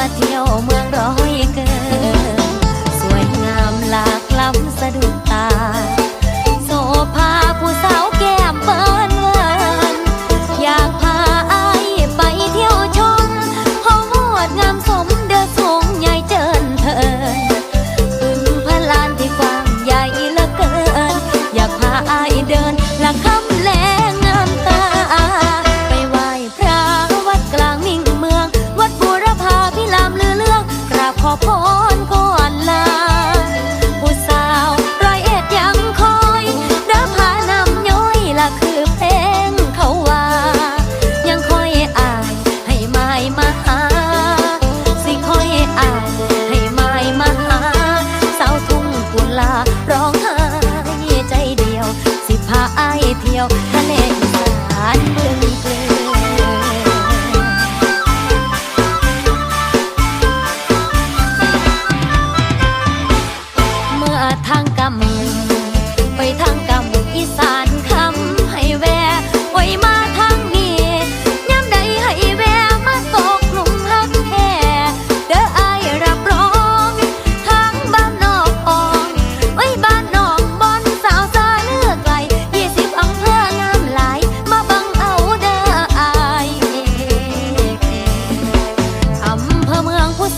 มาเที่ยว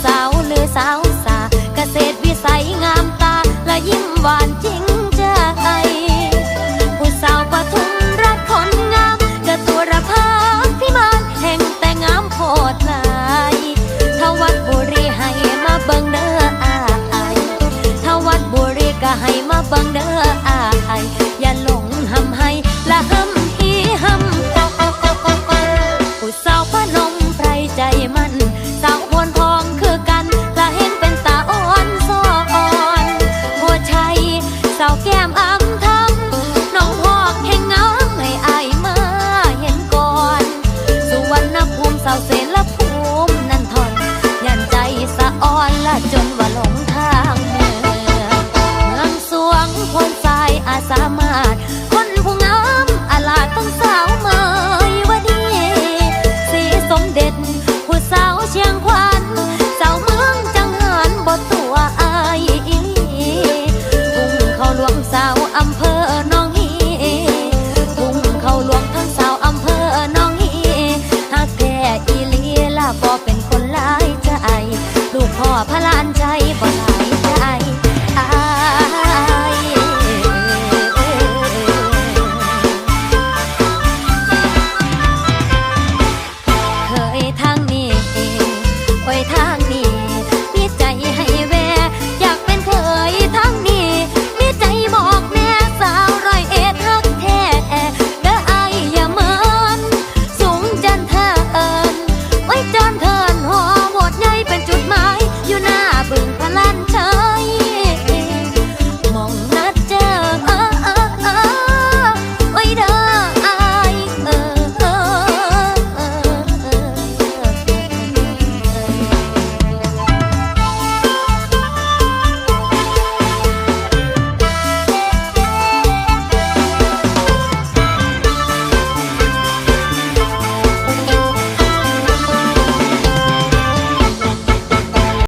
สาวหรือสาวสาเกษตรวิสัยงามตาและยิ้มหวาน